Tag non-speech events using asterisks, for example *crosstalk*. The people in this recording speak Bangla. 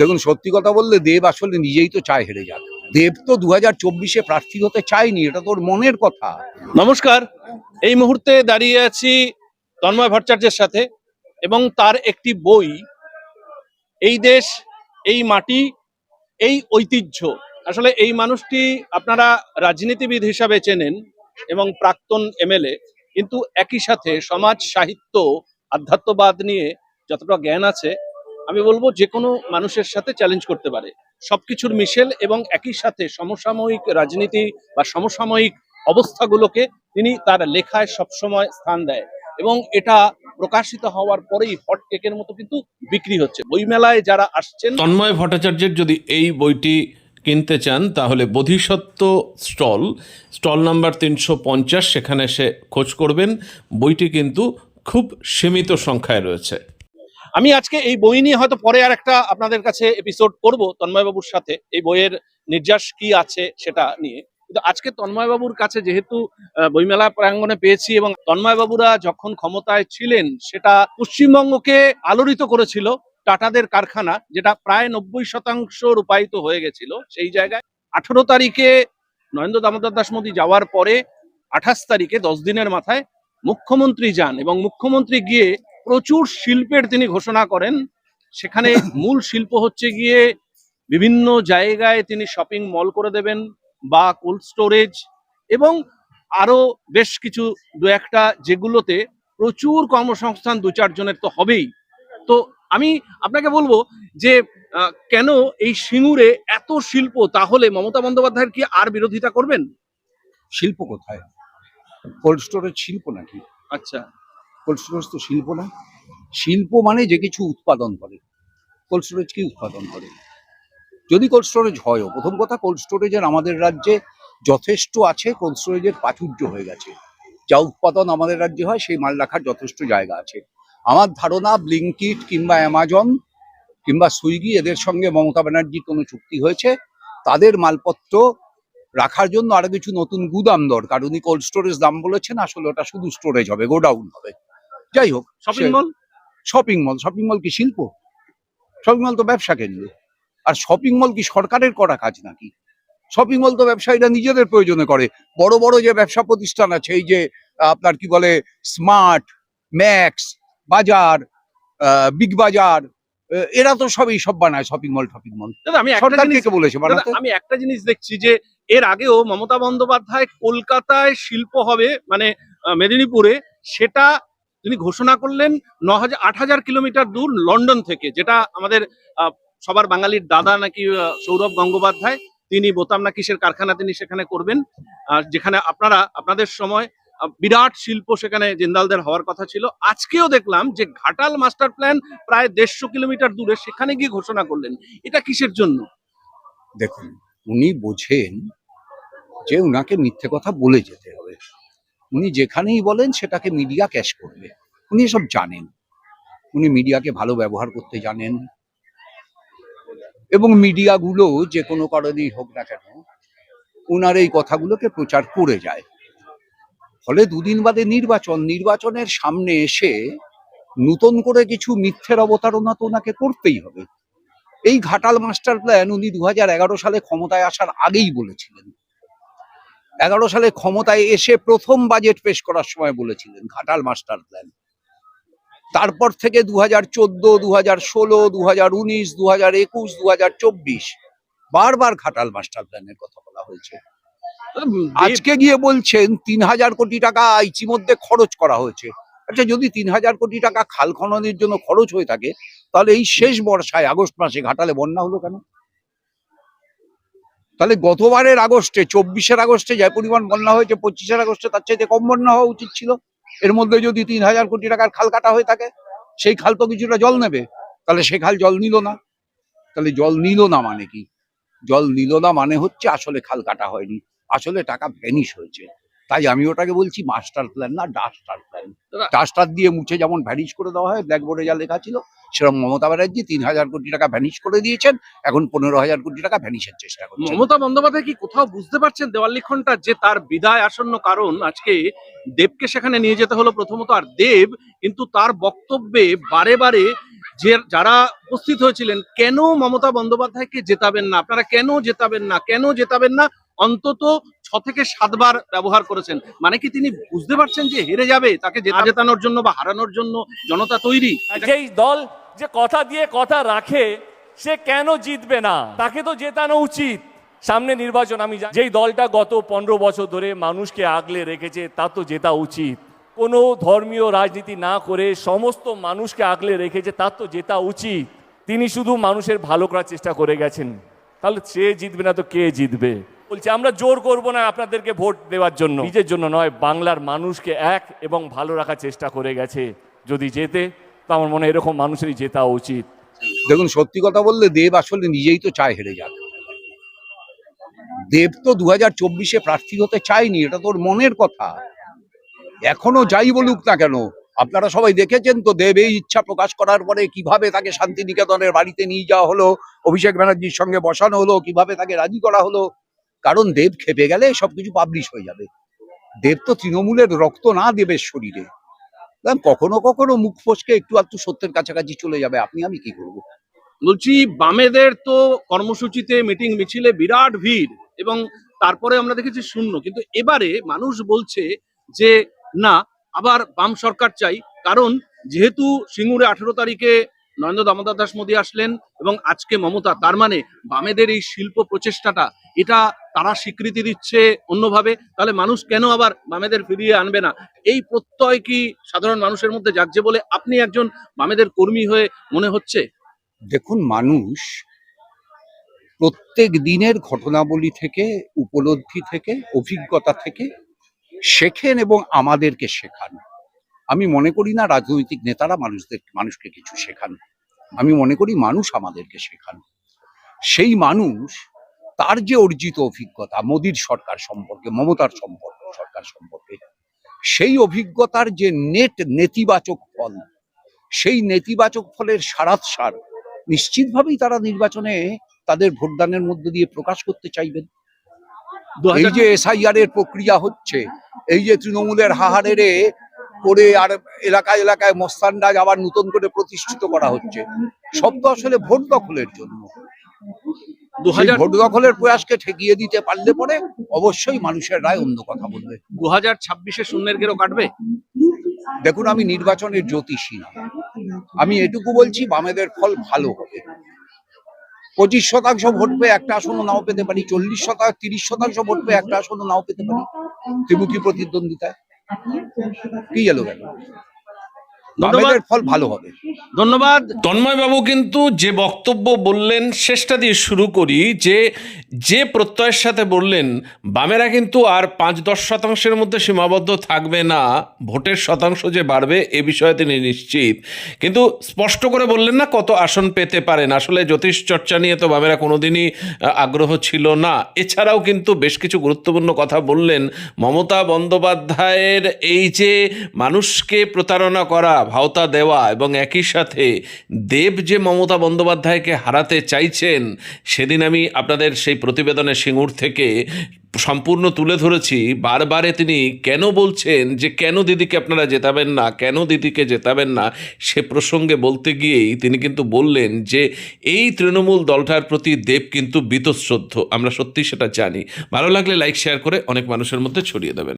দেখুন, সত্যি কথা বললে দেব আসলে নিজেই তো চায় হেরে যাক। দেব তো দু হাজার চব্বিশে প্রার্থী হতে চায়নি, এটা তোর মনের কথা। নমস্কার, এই মুহূর্তে দাঁড়িয়ে আছি তন্ময় ভট্টাচার্যের সাথে এবং তার একটি বই, এই দেশ, এই মাটি, এই ঐতিহ্য। আসলে এই মানুষটি আপনারা রাজনীতিবিদ হিসাবে চেনেন এবং প্রাক্তন এমএলএ কিন্তু একই সাথে সমাজ সাহিত্য, আধ্যাত্মবাদ নিয়ে যতটা জ্ঞান আছে আমি বলব যে কোনো মানুষের সাথে চ্যালেঞ্জ করতে পারে। সবকিছুর মিশেল এবং একই সাথে সমসাময়িক রাজনীতি বা সমসাময়িক অবস্থাগুলোকে তিনি তার লেখায় সবসময় স্থান দেয় এবং এটা প্রকাশিত হওয়ার পরেই হট কেকের মতো কিন্তু বিক্রি হচ্ছে। বইমেলায় যারা আসছেন তন্ময় ভট্টাচার্যের যদি এই বইটি কিনতে চান, তাহলে বোধিসত্ত্ব স্টল স্টল নাম্বার তিনশো পঞ্চাশ, সেখানে সে খোঁজ করবেন। বইটি কিন্তু খুব সীমিত সংখ্যায় রয়েছে। আমি আজকে এই বই নিয়ে হয়তো পরে আর একটা আপনাদের কাছে এপিসোড করব তন্ময়বাবুর সাথে। এই বইয়ের নির্যাস কি আছে সেটা নিয়ে। কিন্তু আজকে তন্ময়বাবুর কাছে যেহেতু বইমেলা প্রাঙ্গণে পেয়েছি এবং তন্ময়বাবুরা যখন ক্ষমতায় ছিলেন, সেটা পশ্চিমবঙ্গকে আলোড়িত করেছিল টাটাদের কারখানা, যেটা প্রায় নব্বই শতাংশ রূপায়িত হয়ে গেছিল সেই জায়গায়। আঠেরো তারিখে নরেন্দ্র দামোদর দাস মোদী যাওয়ার পরে আঠাশ তারিখে দশ দিনের মাথায় মুখ্যমন্ত্রী যান এবং মুখ্যমন্ত্রী গিয়ে প্রচুর শিল্পের তিনি ঘোষণা করেন। সেখানে *laughs* মূল শিল্প হচ্ছে গিয়ে বিভিন্ন জায়গায় তিনি শপিং মল করে দেবেন বা কোল্ড স্টোরেজ এবং আরও বেশ কিছু দু একটা যেগুলোতে প্রচুর কর্মসংস্থান দু চারজনের তো হবেই। তো আমি আপনাকে বলব যে কেন এই সিঙ্গুরে এত শিল্প? তাহলে মমতা বন্দ্যোপাধ্যায়ের কি আর বিরোধিতা করবেন? শিল্প কোথায়? কোল্ড স্টোরেজ শিল্প নাকি? আচ্ছা। কোল্ড শিল্প না। শিল্প মানে যে কিছু উৎপাদন করে। কোল্ড স্টোরেজ কি উৎপাদন করে? যদি কোল্ড স্টোরেজ হয়ও, প্রথম কথা কোল্ড স্টোরেজের আমাদের রাজ্যে যথেষ্ট আছে কোল্ড স্টোরেজের প্রাচুর্য হয়ে গেছে। যা উৎপাদন আমাদের রাজ্যে হয়, সেই মাল রাখার যথেষ্ট জায়গা আছে। আমার ধারণা ব্লিঙ্কিট কিংবা অ্যামাজন কিংবা সুইগি এদের সঙ্গে মমতা ব্যানার্জির কোনো চুক্তি হয়েছে। তাদের মালপত্র রাখার জন্য আরও কিছু নতুন গুদাম দরকার। উনি কোল্ড স্টোরেজ দাম বলেছেন, আসলে ওটা শুধু স্টোরেজ হবে গোডাউন হবে। যাই হোক shopping mall shopping mall shopping mall কি শিল্প? শপিং মল তো ব্যবসা কেন্দ্র। আর শপিং মল কি সরকারের করা কাজ নাকি? শপিং মল তো ব্যবসায়ীরা নিজেদের প্রয়োজনে করে। বড় বড় যে ব্যবসা প্রতিষ্ঠান আছে এই যে আপনার কি বলে স্মার্ট ম্যাক্স বাজার বিগ বাজার এরা তো সবই সব বানায় শপিং মল শপিং মল আমি একটা সরকার জিনিস কে বলেছে আমি একটা জিনিস দেখছি যে এর আগেও মমতা বন্দ্যোপাধ্যায় কলকাতায় শিল্প হবে মানে মেদিনীপুরে সেটা তিনি ঘোষণা করলেন ন হাজার আট হাজার কিলোমিটার দূর লন্ডন থেকে, যেটা আমাদের সবার বাঙালির দাদা নাকি সৌরভ গঙ্গোপাধ্যায়, তিনি বোতাম না কিসের কারখানা তিনি সেখানে করবেন। যেখানে আপনারা, আপনাদের সময় বিরাট শিল্প সেখানে জিন্দালদের হওয়ার কথা ছিল। আজকেও দেখলাম যে ঘাটাল মাস্টার প্ল্যান প্রায় দেড়শো কিলোমিটার দূরে সেখানে গিয়ে ঘোষণা করলেন। এটা কিসের জন্য? দেখুন, উনি বোঝেন যে উনাকে মিথ্যে কথা বলে যেতে উনি যেখানেই বলেন সেটাকে মিডিয়া ক্যাশ করবে। উনি সব জানেন। উনি মিডিয়াকে ভালো ব্যবহার করতে জানেন। এবং মিডিয়াগুলো যে কোনো কারণেই হোক না কেন, উনার এই কথাগুলোকে প্রচার করে যায়। ফলে দুদিন বাদে নির্বাচন, নির্বাচনের সামনে এসে নতুন করে কিছু মিথ্যের অবতারণা তো ওনাকে করতেই হবে। এই ঘাটাল মাস্টার প্ল্যান উনি দু হাজার এগারো সালে ক্ষমতায় আসার আগেই বলেছিলেন। এগারো সালে ক্ষমতায় এসে প্রথম বাজেট পেশ করার সময় বলেছিলেন, ঘাটাল মাস্টার প্ল্যান তারপর থেকে দু হাজার চোদ্দ দু হাজার ষোলো দু হাজার উনিশ দু হাজার একুশ দু হাজার চব্বিশ বারবার ঘাটাল মাস্টার প্ল্যানের কথা বলা হয়েছে। আজকে গিয়ে বলছেন তিন হাজার কোটি টাকা ইতিমধ্যে খরচ করা হয়েছে। আচ্ছা যদি তিন হাজার কোটি টাকা খাল খননের জন্য খরচ হয়ে থাকে, তাহলে এই শেষ বর্ষায় আগস্ট মাসে ঘাটালে বন্যা হলো কেন? তাহলে গতবারের আগস্টে চব্বিশের আগস্টে যে পরিমাণ বন্যা হয়েছে পঁচিশের আগস্টে তার চাইতে কম বন্যা হওয়া উচিত ছিল। এর মধ্যে যদি তিন হাজার কোটি টাকার খাল কাটা হয়ে থাকে সেই খাল তো কিছুটা জল নেবে। তাহলে সে খাল জল নিল না। তাহলে জল নিল না মানে কি? জল নিল না মানে হচ্ছে আসলে খাল কাটা হয়নি। আসলে টাকা ভ্যানিশ হয়েছে। তাই আমি ওটাকে বলছি মাস্টার প্ল্যান না ডাস্টার প্ল্যান ডাস্টার দিয়ে মুছে যেমন ভ্যানিশ করে দেওয়া হয় ব্ল্যাকবোর্ডে যা লেখা ছিল সেরকম মমতা ব্যানার্জি তিন হাজার কোটি টাকা ভ্যানিশ করে দিয়েছেন, এখন পনেরো হাজার কোটি টাকা ভ্যানিশের চেষ্টা করছেন। মমতা বন্দ্যোপাধ্যায় কি কোথাও বুঝতে পারছেন দেওয়াল লিখনটা যে তার বিদায় আসন্ন কারণ? আজকে দেবকে সেখানে নিয়ে যেতে হলো প্রথমত, আর দেব কিন্তু তার বক্তব্যে বারে বারে যে যারা উপস্থিত হয়েছিলেন, কেন মমতা বন্দ্যোপাধ্যায়কে জেতাবেন না? আপনারা কেন জেতাবেন না? কেন জেতাবেন না? অন্তত ছ থেকে সাতবার ব্যবহার করেছেন। মানে কি তিনি বুঝতে পারছেন যে হেরে যাবে, তাকে জেতা জেতানোর জন্য বা হারানোর জন্য জনতা তৈরি? যেই দল যে কথা দিয়ে কথা রাখে, সে কেন জিতবে না? তাকে তো জেতানো উচিত। সামনে নির্বাচন, আমি যেই দলটা গত পনেরো বছর ধরে মানুষকে আগলে রেখেছে, তা তো জেতা উচিত। কোনো ধর্মীয় রাজনীতি না করে সমস্ত মানুষকে আগলে রেখেছে তার তো জেতা উচিত। তিনি শুধু মানুষের ভালো করার চেষ্টা করে গেছেন। তাহলে সে জিতবে না তো কে জিতবে? বলছে আমরা জোর করব না আপনাদেরকে ভোট দেওয়ার জন্য। নিজের জন্য নয় বাংলার মানুষকে এক এবং ভালো রাখার চেষ্টা করে গেছে। যদি যেতে তো আমার মনে হয় এরকম মানুষেরই জেতা উচিত। দেখুন সত্যি কথা বললে দেব আসলে নিজেই তো চায় হেরে যাক। দেব তো দু হাজার চব্বিশে প্রার্থী হতে চায়নি এটা তোর মনের কথা। এখনও যাই বলুক না কেন আপনারা সবাই দেখেছেন তো দেব এই ইচ্ছা প্রকাশ করার পরে কীভাবে তাকে শান্তিনিকেতনের বাড়িতে নিয়ে যাওয়া হলো অভিষেক ব্যানার্জির সঙ্গে বসানো হলো কীভাবে তাকে রাজি করা হলো। কারণ দেব খেপে গেলে সবকিছু পাবলিশ হয়ে যাবে। দেব তো তৃণমূলের রক্ত না দেবের শরীরে। কখনো কখনো মুখ ফসকে একটু একটু সত্যের কাছাকাছি চলে যাবে, আপনি আমি কি করব? বলছি, বামেদের তো কর্মসূচিতে মিটিং মিছিলে বিরাট ভিড় এবং তারপরে আমরা দেখেছি শূন্য। কিন্তু এবারে মানুষ বলছে যে, না, আবার বাম সরকার চাই। কারণ যেহেতু সিঙ্গুরে আঠেরো তারিখে নরেন্দ্র দামোদর দাস মোদী আসলেন এবং আজকে মমতা, তার মানে বামেদের এই শিল্প প্রচেষ্টাটা, এটা তারা স্বীকৃতি দিচ্ছে অন্যভাবে, তাহলে মানুষ কেন আবার বামেদের ফিরিয়ে আনবে না? এই প্রত্যয় কি সাধারণ মানুষের মধ্যে জাগছে বলে আপনি একজন বামেদের কর্মী হয়ে মনে হচ্ছে? দেখুন, মানুষ প্রত্যেক দিনের ঘটনাবলী থেকে, উপলব্ধি থেকে, অভিজ্ঞতা থেকে শেখেন এবং আমাদেরকে শেখান। আমি মনে করি না রাজনৈতিক নেতারা মানুষদের মানুষকে কিছু শেখান। আমি মনে করি মানুষ আমাদেরকে শেখান। সেই মানুষ তার যে অর্জিত অভিজ্ঞতা মোদির সরকার সম্পর্কে মমতার সম্পর্ক সরকার সম্পর্কে সেই অভিজ্ঞতার যে নেট নেতিবাচক ফল সেই নেতিবাচক ফলের সারাৎসার নিশ্চিতভাবেই তারা নির্বাচনে তাদের ভোটদানের মধ্য দিয়ে প্রকাশ করতে চাইবেন। এই যে এসআইআর এর প্রক্রিয়া হচ্ছে এই যে তৃণমূলের হাহারেরে করে আর এলাকায় এলাকায় মস্তানরাজ আবার নতুন করে প্রতিষ্ঠিত করা হচ্ছে। সব তো আসলে ভোট দখলের জন্য। ভোট দখলের প্রয়াসকে ঠেকিয়ে দিতে পারলে পরে অবশ্যই মানুষের রায় অন্য কথা বলবে। দু হাজার ছাব্বিশে শূন্যের গেরো কাটবে? দেখুন আমি নির্বাচনের জ্যোতিষী না। আমি এটুকু বলছি বামেদের ফল ভালো হবে। পঁচিশ শতাংশ ভোট পেয়ে একটা আসনও নাও পেতে পারি চল্লিশ শতাংশ তিরিশ শতাংশ ভোট পেয়ে একটা আসনও নাও পেতে পারি। ত্রিমুখী প্রতিদ্বন্দ্বিতায়। কি গেল গেল বামেদের ফল ভালো হবে। ধন্যবাদ। তন্ময়বাবু কিন্তু যে বক্তব্য বললেন শেষটা দিয়ে শুরু করি যে যে প্রত্যয়ের সাথে বললেন বামেরা কিন্তু আর পাঁচ দশ শতাংশের মধ্যে সীমাবদ্ধ থাকবে না ভোটের শতাংশ যে বাড়বে এ বিষয়ে তিনি নিশ্চিত। কিন্তু স্পষ্ট করে বললেন না কত আসন পেতে পারেন। আসলে জ্যোতিষ চর্চা নিয়ে তো বামেরা কোনোদিনই আগ্রহ ছিল না। এছাড়াও কিন্তু বেশ কিছু গুরুত্বপূর্ণ কথা বললেন মমতা বন্দ্যোপাধ্যায়ের এই যে মানুষকে প্রতারণা করা ভাওতা দেওয়া এবং একই সাথে দেব যে মমতা বন্দ্যোপাধ্যায়কে হারাতে চাইছেন, সেদিন আমি আপনাদের সেই প্রতিবেদনে সিঙ্গুর থেকে সম্পূর্ণ তুলে ধরেছি। বারবারে তিনি কেন বলছেন যে কেন দিদিকে আপনারা জেতাবেন না, কেন দিদিকে জেতাবেন না, সে প্রসঙ্গে বলতে গিয়েই তিনি কিন্তু বললেন যে এই তৃণমূল দলটার প্রতি দেব কিন্তু বীতশ্রদ্ধ। আমরা সত্যি সেটা জানি। ভালো লাগলে লাইক শেয়ার করে অনেক মানুষের মধ্যে ছড়িয়ে দেবেন।